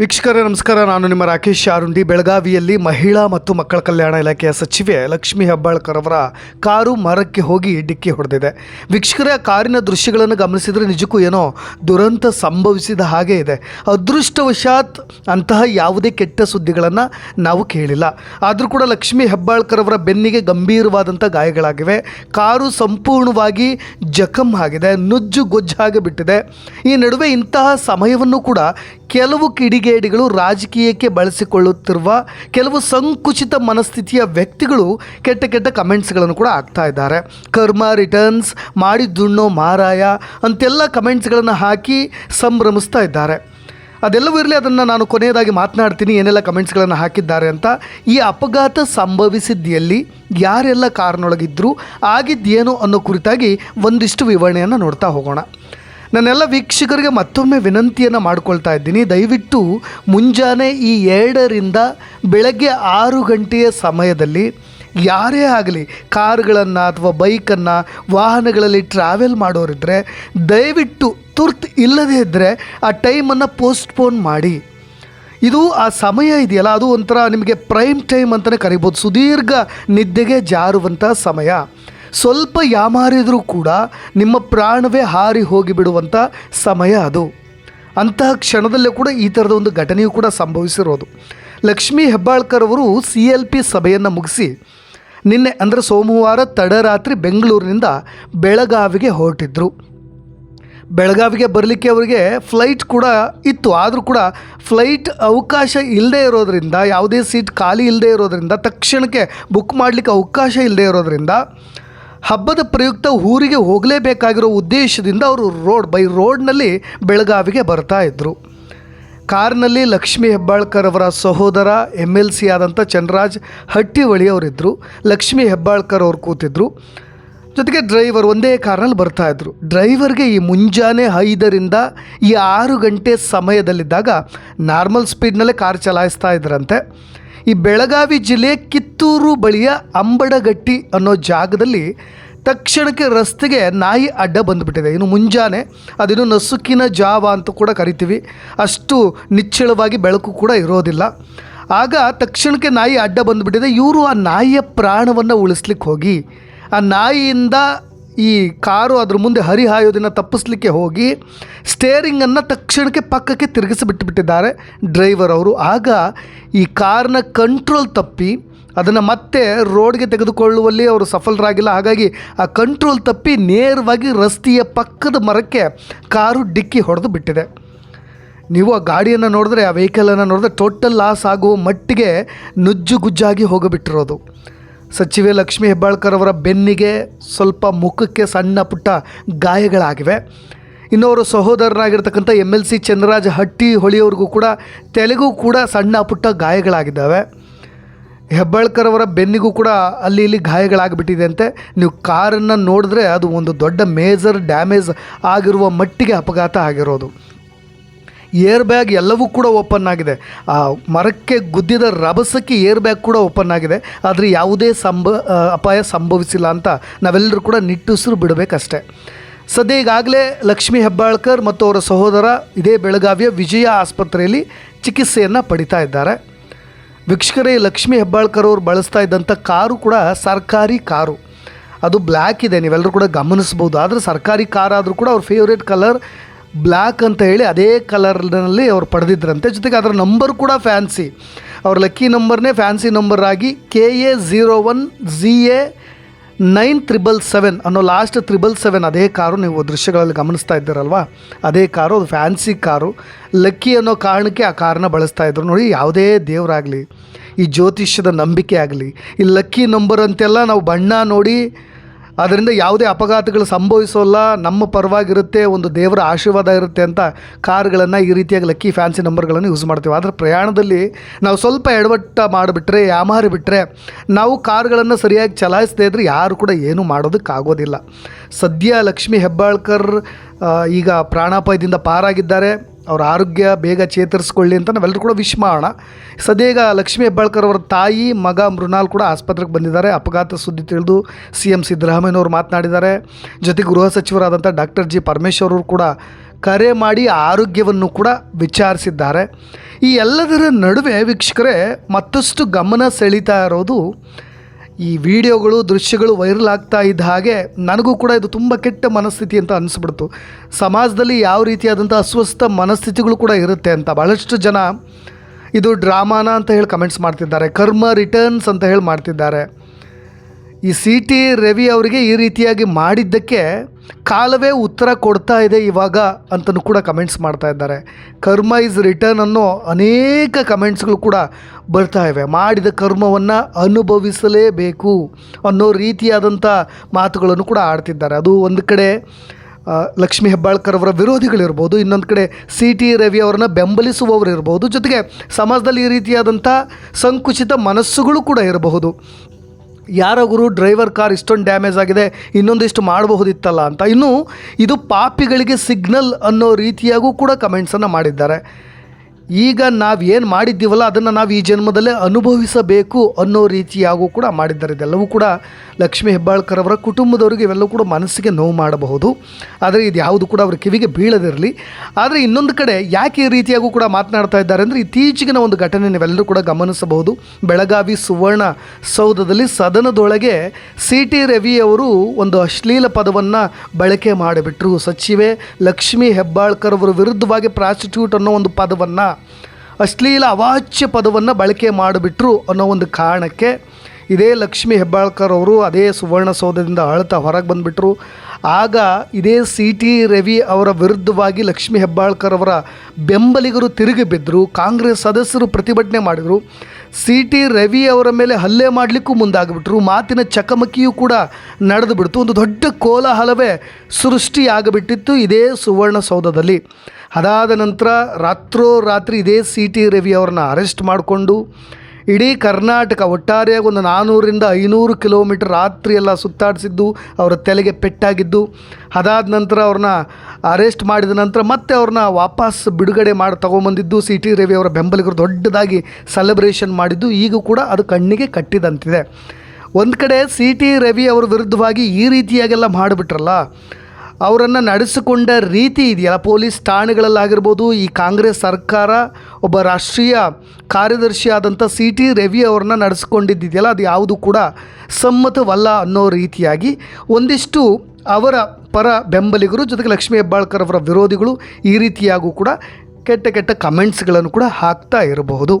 ವೀಕ್ಷಕರೇ, ನಮಸ್ಕಾರ. ನಾನು ನಿಮ್ಮ ರಾಕೇಶ್ ಆರುಂಡಿ ಬೆಳಗಾವಿಯಲ್ಲಿ ಮಹಿಳಾ ಮತ್ತು ಮಕ್ಕಳ ಕಲ್ಯಾಣ ಇಲಾಖೆಯ ಸಚಿವೆ ಲಕ್ಷ್ಮಿ ಹೆಬ್ಬಾಳ್ಕರ್ ಅವರ ಕಾರು ಮರಕ್ಕೆ ಹೋಗಿ ಡಿಕ್ಕಿ ಹೊಡೆದಿದೆ. ವೀಕ್ಷಕರೇ ಕಾರಿನ ದೃಶ್ಯಗಳನ್ನು ಗಮನಿಸಿದರೆ ನಿಜಕ್ಕೂ ಏನೋ ದುರಂತ ಸಂಭವಿಸಿದ ಹಾಗೆ ಇದೆ. ಅದೃಷ್ಟವಶಾತ್ ಅಂತಹ ಯಾವುದೇ ಕೆಟ್ಟ ಸುದ್ದಿಗಳನ್ನು ನಾವು ಕೇಳಿಲ್ಲ. ಆದರೂ ಕೂಡ ಲಕ್ಷ್ಮಿ ಹೆಬ್ಬಾಳ್ಕರ್ ಅವರ ಬೆನ್ನಿಗೆ ಗಂಭೀರವಾದಂಥ ಗಾಯಗಳಾಗಿವೆ. ಕಾರು ಸಂಪೂರ್ಣವಾಗಿ ಜಖಮ್ ಆಗಿದೆ, ನುಜ್ಜು ಗೊಜ್ಜಾಗಿ ಬಿಟ್ಟಿದೆ. ಈ ನಡುವೆ ಇಂತಹ ಸಮಯವನ್ನು ಕೂಡ ಕೆಲವು ಕಿಡಿಗೇಡಿಗಳು ರಾಜಕೀಯಕ್ಕೆ ಬಳಸಿಕೊಳ್ಳುತ್ತಿರುವ ಕೆಲವು ಸಂಕುಚಿತ ಮನಸ್ಥಿತಿಯ ವ್ಯಕ್ತಿಗಳು ಕೆಟ್ಟ ಕೆಟ್ಟ ಕಮೆಂಟ್ಸ್ಗಳನ್ನು ಕೂಡ ಹಾಕ್ತಾ ಇದ್ದಾರೆ. ಕರ್ಮ ರಿಟರ್ನ್ಸ್, ಮಾಡಿದ್ದುಣ್ಣೋ ಮಾರಾಯ ಅಂತೆಲ್ಲ ಕಮೆಂಟ್ಸ್ಗಳನ್ನು ಹಾಕಿ ಸಂಭ್ರಮಿಸ್ತಾ ಇದ್ದಾರೆ. ಅದೆಲ್ಲವೂ ಇರಲಿ, ಅದನ್ನು ನಾನು ಕೊನೆಯದಾಗಿ ಮಾತನಾಡ್ತೀನಿ, ಏನೆಲ್ಲ ಕಮೆಂಟ್ಸ್ಗಳನ್ನು ಹಾಕಿದ್ದಾರೆ ಅಂತ. ಈ ಅಪಘಾತ ಸಂಭವಿಸಿದ್ದಲ್ಲಿ ಯಾರೆಲ್ಲ ಕಾರ್ನೊಳಗಿದ್ದರು ಆಗಿದ್ದೇನು ಅನ್ನೋ ಕುರಿತಾಗಿ ಒಂದಿಷ್ಟು ವಿವರಣೆಯನ್ನು ನೋಡ್ತಾ ಹೋಗೋಣ. ನನ್ನೆಲ್ಲ ವೀಕ್ಷಕರಿಗೆ ಮತ್ತೊಮ್ಮೆ ವಿನಂತಿಯನ್ನು ಮಾಡ್ಕೊಳ್ತಾ ಇದ್ದೀನಿ. ದಯವಿಟ್ಟು ಮುಂಜಾನೆ ಈ ಎರಡರಿಂದ ಬೆಳಗ್ಗೆ ಆರು ಗಂಟೆಯ ಸಮಯದಲ್ಲಿ ಯಾರೇ ಆಗಲಿ ಕಾರುಗಳನ್ನು ಅಥವಾ ಬೈಕನ್ನು ವಾಹನಗಳಲ್ಲಿ ಟ್ರಾವೆಲ್ ಮಾಡೋರಿದ್ದರೆ ದಯವಿಟ್ಟು ತುರ್ತು ಇಲ್ಲದೇ ಇದ್ದರೆ ಆ ಟೈಮನ್ನು ಪೋಸ್ಟ್ಪೋನ್ ಮಾಡಿ. ಇದು ಆ ಸಮಯ ಇದೆಯಲ್ಲ, ಅದು ಒಂಥರ ನಿಮಗೆ ಪ್ರೈಮ್ ಟೈಮ್ ಅಂತಲೇ ಕರಿಬೋದು. ಸುದೀರ್ಘ ನಿದ್ದೆಗೆ ಜಾರುವಂಥ ಸಮಯ. ಸ್ವಲ್ಪ ಯಾಮಾರಿದರೂ ಕೂಡ ನಿಮ್ಮ ಪ್ರಾಣವೇ ಹಾರಿ ಹೋಗಿಬಿಡುವಂಥ ಸಮಯ ಅದು. ಅಂತಹ ಕ್ಷಣದಲ್ಲೇ ಕೂಡ ಈ ಥರದ ಒಂದು ಘಟನೆಯು ಕೂಡ ಸಂಭವಿಸಿರೋದು. ಲಕ್ಷ್ಮೀ ಹೆಬ್ಬಾಳ್ಕರ್ ಅವರು ಸಿ ಎಲ್ ಪಿ ಸಭೆಯನ್ನು ಮುಗಿಸಿ ನಿನ್ನೆ ಅಂದರೆ ಸೋಮವಾರ ತಡರಾತ್ರಿ ಬೆಂಗಳೂರಿನಿಂದ ಬೆಳಗಾವಿಗೆ ಹೊರಟಿದ್ರು. ಬೆಳಗಾವಿಗೆ ಬರಲಿಕ್ಕೆ ಅವರಿಗೆ ಫ್ಲೈಟ್ ಕೂಡ ಇತ್ತು. ಆದರೂ ಕೂಡ ಫ್ಲೈಟ್ ಅವಕಾಶ ಇಲ್ಲದೆ ಇರೋದರಿಂದ, ಯಾವುದೇ ಸೀಟ್ ಖಾಲಿ ಇಲ್ಲದೆ ಇರೋದರಿಂದ, ತಕ್ಷಣಕ್ಕೆ ಬುಕ್ ಮಾಡಲಿಕ್ಕೆ ಅವಕಾಶ ಇಲ್ಲದೆ ಇರೋದರಿಂದ ಹಬ್ಬದ ಪ್ರಯುಕ್ತ ಊರಿಗೆ ಹೋಗಲೇಬೇಕಾಗಿರೋ ಉದ್ದೇಶದಿಂದ ಅವರು ರೋಡ್ ಬೈ ರೋಡ್ನಲ್ಲಿ ಬೆಳಗಾವಿಗೆ ಬರ್ತಾ ಇದ್ದರು ಕಾರ್ನಲ್ಲಿ ಲಕ್ಷ್ಮಿ ಹೆಬ್ಬಾಳ್ಕರ್ ಅವರ ಸಹೋದರ ಎಂ ಎಲ್ ಸಿ ಆದಂಥ ಚನ್ರಾಜ್ ಹಟ್ಟಿವಳಿ ಅವರಿದ್ದರು ಲಕ್ಷ್ಮಿ ಹೆಬ್ಬಾಳ್ಕರ್ ಅವರು ಕೂತಿದ್ರು. ಜೊತೆಗೆ ಡ್ರೈವರ್ ಒಂದೇ ಕಾರ್ನಲ್ಲಿ ಬರ್ತಾ ಇದ್ರು. ಡ್ರೈವರ್ಗೆ ಈ ಮುಂಜಾನೆ ಐದರಿಂದ ಈ ಆರು ಗಂಟೆ ಸಮಯದಲ್ಲಿದ್ದಾಗ ನಾರ್ಮಲ್ ಸ್ಪೀಡ್ನಲ್ಲೇ ಕಾರ್ ಚಲಾಯಿಸ್ತಾ ಇದ್ರಂತೆ. ಈ ಬೆಳಗಾವಿ ಜಿಲ್ಲೆ ಕಿತ್ತೂರು ಬಳಿಯ ಅಂಬಡಗಟ್ಟಿ ಅನ್ನೋ ಜಾಗದಲ್ಲಿ ತಕ್ಷಣಕ್ಕೆ ರಸ್ತೆಗೆ ನಾಯಿ ಅಡ್ಡ ಬಂದುಬಿಟ್ಟಿದೆ. ಇನ್ನು ಮುಂಜಾನೆ ಅದಿನ್ನು ನಸುಕಿನ ಜಾವ ಅಂತ ಕೂಡ ಕರಿತೀವಿ. ಅಷ್ಟು ನಿಚ್ಚಳವಾಗಿ ಬೆಳಕು ಕೂಡ ಇರೋದಿಲ್ಲ. ಆಗ ತಕ್ಷಣಕ್ಕೆ ನಾಯಿ ಅಡ್ಡ ಬಂದುಬಿಟ್ಟಿದೆ. ಇವರು ಆ ನಾಯಿಯ ಪ್ರಾಣವನ್ನು ಉಳಿಸ್ಲಿಕ್ಕೆ ಹೋಗಿ. ಆ ನಾಯಿಯಿಂದ ಈ ಕಾರು ಅದ್ರ ಮುಂದೆ ಹರಿಹಾಯೋದನ್ನು ತಪ್ಪಿಸ್ಲಿಕ್ಕೆ ಹೋಗಿ ಸ್ಟೇರಿಂಗನ್ನು ತಕ್ಷಣಕ್ಕೆ ಪಕ್ಕಕ್ಕೆ ತಿರುಗಿಸಿ ಬಿಟ್ಟುಬಿಟ್ಟಿದ್ದಾರೆ ಡ್ರೈವರ್ ಅವರು. ಆಗ ಈ ಕಾರ್ನ ಕಂಟ್ರೋಲ್ ತಪ್ಪಿ ಅದನ್ನು ಮತ್ತೆ ರೋಡ್ಗೆ ತೆಗೆದುಕೊಳ್ಳುವಲ್ಲಿ ಅವರು ಸಫಲರಾಗಿಲ್ಲ. ಹಾಗಾಗಿ ಆ ಕಂಟ್ರೋಲ್ ತಪ್ಪಿ ನೇರವಾಗಿ ರಸ್ತೆಯ ಪಕ್ಕದ ಮರಕ್ಕೆ ಕಾರು ಡಿಕ್ಕಿ ಹೊಡೆದು ಬಿಟ್ಟಿದೆ. ನೀವು ಆ ಗಾಡಿಯನ್ನು ನೋಡಿದ್ರೆ, ಆ ವೆಹಿಕಲನ್ನು ನೋಡಿದ್ರೆ ಟೋಟಲ್ ಲಾಸ್ ಆಗುವ ಮಟ್ಟಿಗೆ ನುಜ್ಜುಗುಜ್ಜಾಗಿ ಹೋಗಿಬಿಟ್ಟಿರೋದು. ಸಚಿವೆ ಲಕ್ಷ್ಮಿ ಹೆಬ್ಬಾಳ್ಕರ್ ಅವರ ಬೆನ್ನಿಗೆ ಸ್ವಲ್ಪ ಮುಖಕ್ಕೆ ಸಣ್ಣ ಪುಟ್ಟ ಗಾಯಗಳಾಗಿವೆ. ಇನ್ನು ಅವರ ಸಹೋದರನಾಗಿರ್ತಕ್ಕಂಥ M L C Chandraraj Hatti ಹೊಳಿಯವ್ರಿಗೂ ಕೂಡ ತೆಲೆಗೂ ಕೂಡ ಸಣ್ಣ ಪುಟ್ಟ ಗಾಯಗಳಾಗಿದ್ದಾವೆ. ಹೆಬ್ಬಾಳ್ಕರ್ ಅವರ ಬೆನ್ನಿಗೂ ಕೂಡ ಅಲ್ಲಿ ಇಲ್ಲಿ ಗಾಯಗಳಾಗಿಬಿಟ್ಟಿದೆ ಅಂತೆ. ನೀವು ಕಾರನ್ನು ನೋಡಿದ್ರೆ ಅದು ಒಂದು ದೊಡ್ಡ ಮೇಜರ್ ಡ್ಯಾಮೇಜ್ ಆಗಿರುವ ಮಟ್ಟಿಗೆ ಅಪಘಾತ ಆಗಿರೋದು. ಏರ್ ಬ್ಯಾಗ್ ಎಲ್ಲವೂ ಕೂಡ ಓಪನ್ ಆಗಿದೆ. ಆ, ಮರಕ್ಕೆ ಗುದ್ದಿದ ರಭಸಕ್ಕೆ ಏರ್ ಬ್ಯಾಗ್ ಕೂಡ ಓಪನ್ ಆಗಿದೆ. ಆದರೆ ಯಾವುದೇ ಸಂಭ ಅಪಾಯ ಸಂಭವಿಸಿಲ್ಲ ಅಂತ ನಾವೆಲ್ಲರೂ ಕೂಡ ನಿಟ್ಟುಸಿರು ಬಿಡಬೇಕಷ್ಟೆ. ಸದ್ಯ ಈಗಾಗಲೇ ಲಕ್ಷ್ಮಿ ಹೆಬ್ಬಾಳ್ಕರ್ ಮತ್ತು ಅವರ ಸಹೋದರ ಇದೇ ಬೆಳಗಾವಿಯ ವಿಜಯ ಆಸ್ಪತ್ರೆಯಲ್ಲಿ ಚಿಕಿತ್ಸೆಯನ್ನು ಪಡಿತಾ ಇದ್ದಾರೆ. ವೀಕ್ಷಕರೇ, ಲಕ್ಷ್ಮಿ ಹೆಬ್ಬಾಳ್ಕರ್ ಅವರು ಬಳಸ್ತಾ ಇದ್ದಂಥ ಕಾರು ಕೂಡ ಸರ್ಕಾರಿ ಕಾರು. ಅದು ಬ್ಲ್ಯಾಕ್ ಇದೆ, ನೀವೆಲ್ಲರೂ ಕೂಡ ಗಮನಿಸ್ಬೋದು. ಆದರೆ ಸರ್ಕಾರಿ ಕಾರ್ ಆದರೂ ಕೂಡ ಅವ್ರ ಫೇವ್ರೇಟ್ ಕಲರ್ ಬ್ಲ್ಯಾಕ್ ಅಂತ ಹೇಳಿ ಅದೇ ಕಲರ್ನಲ್ಲಿ ಅವ್ರು ಪಡೆದಿದ್ರಂತೆ. ಜೊತೆಗೆ ಅದರ ನಂಬರ್ ಕೂಡ ಫ್ಯಾನ್ಸಿ. ಅವ್ರ ಲಕ್ಕಿ ನಂಬರ್ನೇ ಫ್ಯಾನ್ಸಿ ನಂಬರ್ ಆಗಿ K A zero one Z A nine triple seven ಅನ್ನೋ ಲಾಸ್ಟ್ ತ್ರಿಬಲ್ ಸೆವೆನ್ ಅದೇ ಕಾರು ನೀವು ದೃಶ್ಯಗಳಲ್ಲಿ ಗಮನಿಸ್ತಾ ಇದ್ದೀರಲ್ವಾ? ಅದೇ ಕಾರು, ಅದು ಫ್ಯಾನ್ಸಿ ಕಾರು. ಲಕ್ಕಿ ಅನ್ನೋ ಕಾರಣಕ್ಕೆ ಆ ಕಾರನ್ನ ಬಳಸ್ತಾ ಇದ್ರು. ನೋಡಿ, ಯಾವುದೇ ದೇವರಾಗಲಿ, ಈ ಜ್ಯೋತಿಷ್ಯದ ನಂಬಿಕೆ ಆಗಲಿ, ಈ ಲಕ್ಕಿ ನಂಬರ್ ಅಂತೆಲ್ಲ ನಾವು ಬಣ್ಣ ನೋಡಿ ಅದರಿಂದ ಯಾವುದೇ ಅಪಘಾತಗಳು ಸಂಭವಿಸೋಲ್ಲ, ನಮ್ಮ ಪರವಾಗಿರುತ್ತೆ, ಒಂದು ದೇವರ ಆಶೀರ್ವಾದ ಇರುತ್ತೆ ಅಂತ ಕಾರ್ಗಳನ್ನು ಈ ರೀತಿಯಾಗಿ ಲಕ್ಕಿ ಫ್ಯಾನ್ಸಿ ನಂಬರ್ಗಳನ್ನು ಯೂಸ್ ಮಾಡ್ತೀವಿ. ಆದರೆ ಪ್ರಯಾಣದಲ್ಲಿ ನಾವು ಸ್ವಲ್ಪ ಎಡವಟ್ಟ ಮಾಡಿಬಿಟ್ರೆ, ಯಾಮಾರಿ ಬಿಟ್ಟರೆ ನಾವು ಕಾರ್ಗಳನ್ನು ಸರಿಯಾಗಿ ಚಲಾಯಿಸದೇ ಇದ್ದರೆ ಯಾರು ಕೂಡ ಏನೂ ಮಾಡೋದಕ್ಕಾಗೋದಿಲ್ಲ. ಸದ್ಯ ಲಕ್ಷ್ಮೀ ಹೆಬ್ಬಾಳ್ಕರ್ ಈಗ ಪ್ರಾಣಾಪಾಯದಿಂದ ಪಾರಾಗಿದ್ದಾರೆ. ಅವ್ರ ಆರೋಗ್ಯ ಬೇಗ ಚೇತರಿಸ್ಕೊಳ್ಳಿ ಅಂತ ನಾವೆಲ್ಲರೂ ಕೂಡ ವಿಶ್ ಮಾಡೋಣ. ಸದ್ಯ ಈಗ ಲಕ್ಷ್ಮೀ ಹೆಬ್ಬಾಳ್ಕರ್ ಅವರ ತಾಯಿ, ಮಗ ಮೃಣಾಲ್ ಕೂಡ ಆಸ್ಪತ್ರೆಗೆ ಬಂದಿದ್ದಾರೆ. ಅಪಘಾತ ಸುದ್ದಿ ತಿಳಿದು ಸಿ ಎಂ ಸಿದ್ದರಾಮಯ್ಯನವರು ಮಾತನಾಡಿದ್ದಾರೆ. ಜೊತೆಗೆ ಗೃಹ ಸಚಿವರಾದಂಥ ಡಾಕ್ಟರ್ ಜಿ ಪರಮೇಶ್ವರ್ ಅವರು ಕೂಡ ಕರೆ ಮಾಡಿ ಆರೋಗ್ಯವನ್ನು ಕೂಡ ವಿಚಾರಿಸಿದ್ದಾರೆ. ಈ ಎಲ್ಲದರ ನಡುವೆ ವೀಕ್ಷಕರೇ ಮತ್ತಷ್ಟು ಗಮನ ಸೆಳೀತಾ ಇರೋದು ಈ ವಿಡಿಯೋಗಳು, ದೃಶ್ಯಗಳು ವೈರಲ್ ಆಗ್ತಾ ಇದ್ದ ಹಾಗೆ ನನಗೂ ಕೂಡ ಇದು ತುಂಬ ಕೆಟ್ಟ ಮನಸ್ಥಿತಿ ಅಂತ ಅನಿಸ್ಬಿಡ್ತು. ಸಮಾಜದಲ್ಲಿ ಯಾವ ರೀತಿಯಾದಂಥ ಅಸ್ವಸ್ಥ ಮನಸ್ಥಿತಿಗಳು ಕೂಡ ಇರುತ್ತೆ ಅಂತ ಭಾಳಷ್ಟು ಜನ ಇದು ಡ್ರಾಮಾನ ಅಂತ ಹೇಳಿ ಕಮೆಂಟ್ಸ್ ಮಾಡ್ತಿದ್ದಾರೆ. ಕರ್ಮ ರಿಟರ್ನ್ಸ್ ಅಂತ ಹೇಳಿ ಮಾಡ್ತಿದ್ದಾರೆ. ಈ ಸಿ ಟಿ ರವಿ ಅವರಿಗೆ ಈ ರೀತಿಯಾಗಿ ಮಾಡಿದ್ದಕ್ಕೆ ಕಾಲವೇ ಉತ್ತರ ಕೊಡ್ತಾ ಇದೆ ಇವಾಗ ಅಂತಲೂ ಕೂಡ ಕಮೆಂಟ್ಸ್ ಮಾಡ್ತಾ ಇದ್ದಾರೆ. ಕರ್ಮ ಇಸ್ ರಿಟರ್ನ್ ಅನ್ನೋ ಅನೇಕ ಕಮೆಂಟ್ಸ್ಗಳು ಕೂಡ ಬರ್ತಾ ಇವೆ. ಮಾಡಿದ ಕರ್ಮವನ್ನು ಅನುಭವಿಸಲೇಬೇಕು ಅನ್ನೋ ರೀತಿಯಾದಂಥ ಮಾತುಗಳನ್ನು ಕೂಡ ಆಡ್ತಿದ್ದಾರೆ. ಅದು ಒಂದು ಕಡೆ ಲಕ್ಷ್ಮೀ ಹೆಬ್ಬಾಳ್ಕರ್ ಅವರ ವಿರೋಧಿಗಳಿರ್ಬೋದು ಇನ್ನೊಂದು ಕಡೆ ಸಿ ಟಿ ರವಿ ಅವರನ್ನ ಬೆಂಬಲಿಸುವವರು ಇರ್ಬೋದು, ಜೊತೆಗೆ ಸಮಾಜದಲ್ಲಿ ಈ ರೀತಿಯಾದಂಥ ಸಂಕುಚಿತ ಮನಸ್ಸುಗಳು ಕೂಡ ಇರಬಹುದು. ಯಾರೋ ಗುರು ಡ್ರೈವರ್ ಕಾರ್ ಇಷ್ಟೊಂದು ಡ್ಯಾಮೇಜ್ ಆಗಿದೆ, ಇನ್ನೊಂದಿಷ್ಟು ಮಾಡಬಹುದಿತ್ತಲ್ಲ ಅಂತ. ಇನ್ನು ಇದು ಪಾಪಿಗಳಿಗೆ ಸಿಗ್ನಲ್ ಅನ್ನೋ ರೀತಿಯಾಗೂ ಕೂಡ ಕಮೆಂಟ್ಸನ್ನು ಮಾಡಿದ್ದಾರೆ. ಈಗ ನಾವು ಏನು ಮಾಡಿದ್ದೀವಲ್ಲ ಅದನ್ನು ನಾವು ಈ ಜನ್ಮದಲ್ಲೇ ಅನುಭವಿಸಬೇಕು ಅನ್ನೋ ರೀತಿಯಾಗೂ ಕೂಡ ಮಾಡಿದ್ದಾರೆ. ಇದೆಲ್ಲವೂ ಕೂಡ ಲಕ್ಷ್ಮೀ ಹೆಬ್ಬಾಳ್ಕರ್ ಅವರ ಕುಟುಂಬದವರಿಗೆ ಇವೆಲ್ಲವೂ ಕೂಡ ಮನಸ್ಸಿಗೆ ನೋವು ಮಾಡಬಹುದು. ಆದರೆ ಇದು ಯಾವುದು ಕೂಡ ಅವರ ಕಿವಿಗೆ ಬೀಳದಿರಲಿ. ಆದರೆ ಇನ್ನೊಂದು ಕಡೆ ಯಾಕೆ ಈ ರೀತಿಯಾಗೂ ಕೂಡ ಮಾತನಾಡ್ತಾ ಇದ್ದಾರೆ ಅಂದರೆ ಇತ್ತೀಚೆಗಿನ ಒಂದು ಘಟನೆ ನೀವೆಲ್ಲರೂ ಕೂಡ ಗಮನಿಸಬಹುದು. ಬೆಳಗಾವಿ ಸುವರ್ಣ ಸೌಧದಲ್ಲಿ ಸದನದೊಳಗೆ ಸಿ ಟಿ ರವಿ ಅವರು ಒಂದು ಅಶ್ಲೀಲ ಪದವನ್ನು ಬಳಕೆ ಮಾಡಿಬಿಟ್ರು. ಸಚಿವೆ ಲಕ್ಷ್ಮೀ ಹೆಬ್ಬಾಳ್ಕರ್ ಅವರ ವಿರುದ್ಧವಾಗಿ ಪ್ರಾಸ್ಟಿಟ್ಯೂಟ್ ಅನ್ನೋ ಒಂದು ಪದವನ್ನು ಅಶ್ಲೀಲ ಅವಾಚ್ಯ ಪದವನ್ನು ಬಳಕೆ ಮಾಡಿಬಿಟ್ರು ಅನ್ನೋ ಒಂದು ಕಾರಣಕ್ಕೆ ಇದೇ ಲಕ್ಷ್ಮೀ ಹೆಬ್ಬಾಳ್ಕರ್ ಅವರು ಅದೇ ಸುವರ್ಣಸೌಧದಿಂದ ಅಳ್ತಾ ಹೊರಗೆ ಬಂದುಬಿಟ್ರು. ಆಗ ಇದೇ ಸಿ ಟಿ ರವಿ ಅವರ ವಿರುದ್ಧವಾಗಿ ಲಕ್ಷ್ಮೀ ಹೆಬ್ಬಾಳ್ಕರ್ ಅವರ ಬೆಂಬಲಿಗರು ತಿರುಗಿ ಬಿದ್ದರು ಕಾಂಗ್ರೆಸ್ ಸದಸ್ಯರು ಪ್ರತಿಭಟನೆ ಮಾಡಿದರು. ಸಿ ಟಿ ರವಿ ಅವರ ಮೇಲೆ ಹಲ್ಲೆ ಮಾಡಲಿಕ್ಕೂ ಮುಂದಾಗಿಬಿಟ್ರು. ಮಾತಿನ ಚಕಮಕಿಯೂ ಕೂಡ ನಡೆದುಬಿಡ್ತು ಒಂದು ದೊಡ್ಡ ಕೋಲಾಹಲವೇ ಸೃಷ್ಟಿಯಾಗಿಬಿಟ್ಟಿತ್ತು ಇದೇ ಸುವರ್ಣಸೌಧದಲ್ಲಿ. ಅದಾದ ನಂತರ ರಾತ್ರೋ ರಾತ್ರಿ ಇದೇ ಸಿ ಟಿ ರವಿ ಅವ್ರನ್ನ ಅರೆಸ್ಟ್ ಮಾಡಿಕೊಂಡು ಇಡೀ ಕರ್ನಾಟಕ ಒಟ್ಟಾರೆಯಾಗಿ ಒಂದು ನಾನ್ನೂರಿಂದ ಐನೂರು ಕಿಲೋಮೀಟರ್ ರಾತ್ರಿ ಎಲ್ಲ ಸುತ್ತಾಡಿಸಿದ್ದು, ಅವರ ತಲೆಗೆ ಪೆಟ್ಟಾಗಿದ್ದು. ಅದಾದ ನಂತರ ಅವ್ರನ್ನ ಅರೆಸ್ಟ್ ಮಾಡಿದ ನಂತರ ಮತ್ತೆ ಅವ್ರನ್ನ ವಾಪಸ್ ಬಿಡುಗಡೆ ಮಾಡಿ ತೊಗೊಂಬಂದಿದ್ದು ಸಿ ಟಿ ರವಿ ಅವರ ಬೆಂಬಲಿಗರು ದೊಡ್ಡದಾಗಿ ಸೆಲೆಬ್ರೇಷನ್ ಮಾಡಿದ್ದು, ಈಗ ಕೂಡ ಅದು ಕಣ್ಣಿಗೆ ಕಟ್ಟಿದಂತಿದೆ. ಒಂದು ಕಡೆ ಸಿ ಟಿ ರವಿ ಅವರ ವಿರುದ್ಧವಾಗಿ ಈ ರೀತಿಯಾಗೆಲ್ಲ ಮಾಡಿಬಿಟ್ರಲ್ಲ ಅವರನ್ನು ನಡೆಸಿಕೊಂಡ ರೀತಿ ಇದೆಯಲ್ಲ, ಪೊಲೀಸ್ ಠಾಣೆಗಳಲ್ಲಾಗಿರ್ಬೋದು, ಈ ಕಾಂಗ್ರೆಸ್ ಸರ್ಕಾರ ಒಬ್ಬ ರಾಷ್ಟ್ರೀಯ ಕಾರ್ಯದರ್ಶಿ ಆದಂಥ ಸಿ ಟಿ ರವಿ ಅವ್ರನ್ನ ನಡೆಸ್ಕೊಂಡಿದ್ದಿದೆಯಲ್ಲ, ಅದು ಯಾವುದು ಕೂಡ ಸಮ್ಮತವಲ್ಲ ಅನ್ನೋ ರೀತಿಯಾಗಿ ಒಂದಿಷ್ಟು ಅವರ ಪರ ಬೆಂಬಲಿಗರು, ಜೊತೆಗೆ ಲಕ್ಷ್ಮೀ ಹೆಬ್ಬಾಳ್ಕರ್ ಅವರ ವಿರೋಧಿಗಳು ಈ ರೀತಿಯಾಗೂ ಕೂಡ ಕೆಟ್ಟ ಕೆಟ್ಟ ಕಮೆಂಟ್ಸ್ಗಳನ್ನು ಕೂಡ ಹಾಕ್ತಾ ಇರಬಹುದು.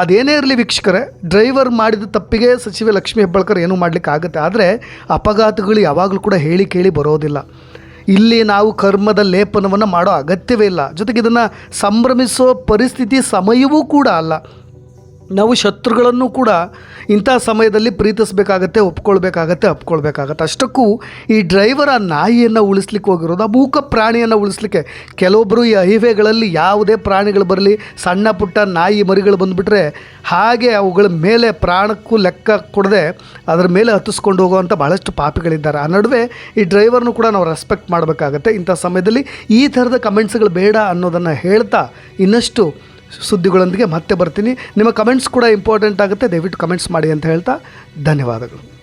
ಅದೇನೇ ಇರಲಿ ವೀಕ್ಷಕರೇ, ಡ್ರೈವರ್ ಮಾಡಿದ ತಪ್ಪಿಗೆ ಸಚಿವೆ ಲಕ್ಷ್ಮೀ ಹೆಬ್ಬಾಳ್ಕರ್ ಏನೂ ಮಾಡಲಿಕ್ಕೆ ಆಗುತ್ತೆ ಆದರೆ ಅಪಘಾತಗಳು ಯಾವಾಗಲೂ ಕೂಡ ಹೇಳಿ ಕೇಳಿ ಬರೋದಿಲ್ಲ. ಇಲ್ಲಿ ನಾವು ಕರ್ಮದ ಲೇಪನವನ್ನು ಮಾಡೋ ಅಗತ್ಯವೇ ಇಲ್ಲ. ಜೊತೆಗೆ ಇದನ್ನು ಸಂಭ್ರಮಿಸೋ ಪರಿಸ್ಥಿತಿ ಸಮಯವೂ ಕೂಡ ಅಲ್ಲ. ನಾವು ಶತ್ರುಗಳನ್ನು ಕೂಡ ಇಂಥ ಸಮಯದಲ್ಲಿ ಪ್ರೀತಿಸಬೇಕಾಗತ್ತೆ, ಒಪ್ಕೊಳ್ಬೇಕಾಗತ್ತೆ, ಅಪ್ಕೊಳ್ಬೇಕಾಗತ್ತೆ. ಅಷ್ಟಕ್ಕೂ ಈ ಡ್ರೈವರ್ ಆ ನಾಯಿಯನ್ನು ಉಳಿಸ್ಲಿಕ್ಕೆ ಹೋಗಿರೋದು, ಆ ಮೂಕ ಪ್ರಾಣಿಯನ್ನು ಉಳಿಸ್ಲಿಕ್ಕೆ ಕೆಲವೊಬ್ಬರು ಈ ಹೈವೇಗಳಲ್ಲಿ ಯಾವುದೇ ಪ್ರಾಣಿಗಳು ಬರಲಿ, ಸಣ್ಣ ಪುಟ್ಟ ನಾಯಿ ಮರಿಗಳು ಬಂದುಬಿಟ್ರೆ ಹಾಗೆ ಅವುಗಳ ಮೇಲೆ ಪ್ರಾಣಕ್ಕೂ ಲೆಕ್ಕ ಕೊಡದೆ ಅದರ ಮೇಲೆ ಹತ್ತಿಸ್ಕೊಂಡು ಹೋಗುವಂಥ ಭಾಳಷ್ಟು ಪಾಪಿಗಳಿದ್ದಾರೆ. ಆ ನಡುವೆ ಈ ಡ್ರೈವರ್ನು ಕೂಡ ನಾವು ರೆಸ್ಪೆಕ್ಟ್ ಮಾಡಬೇಕಾಗತ್ತೆ ಇಂಥ ಸಮಯದಲ್ಲಿ. ಈ ಥರದ ಕಮೆಂಟ್ಸ್ಗಳು ಬೇಡ ಅನ್ನೋದನ್ನು ಹೇಳ್ತಾ ಇನ್ನಷ್ಟು ಸುದ್ದಿಗಳೊಂದಿಗೆ ಮತ್ತೆ ಬರ್ತೀನಿ. ನಿಮ್ಮ ಕಮೆಂಟ್ಸ್ ಕೂಡ ಇಂಪಾರ್ಟೆಂಟ್ ಆಗುತ್ತೆ. ದಯವಿಟ್ಟು ಕಮೆಂಟ್ಸ್ ಮಾಡಿ ಅಂತ ಹೇಳ್ತಾ ಧನ್ಯವಾದಗಳು.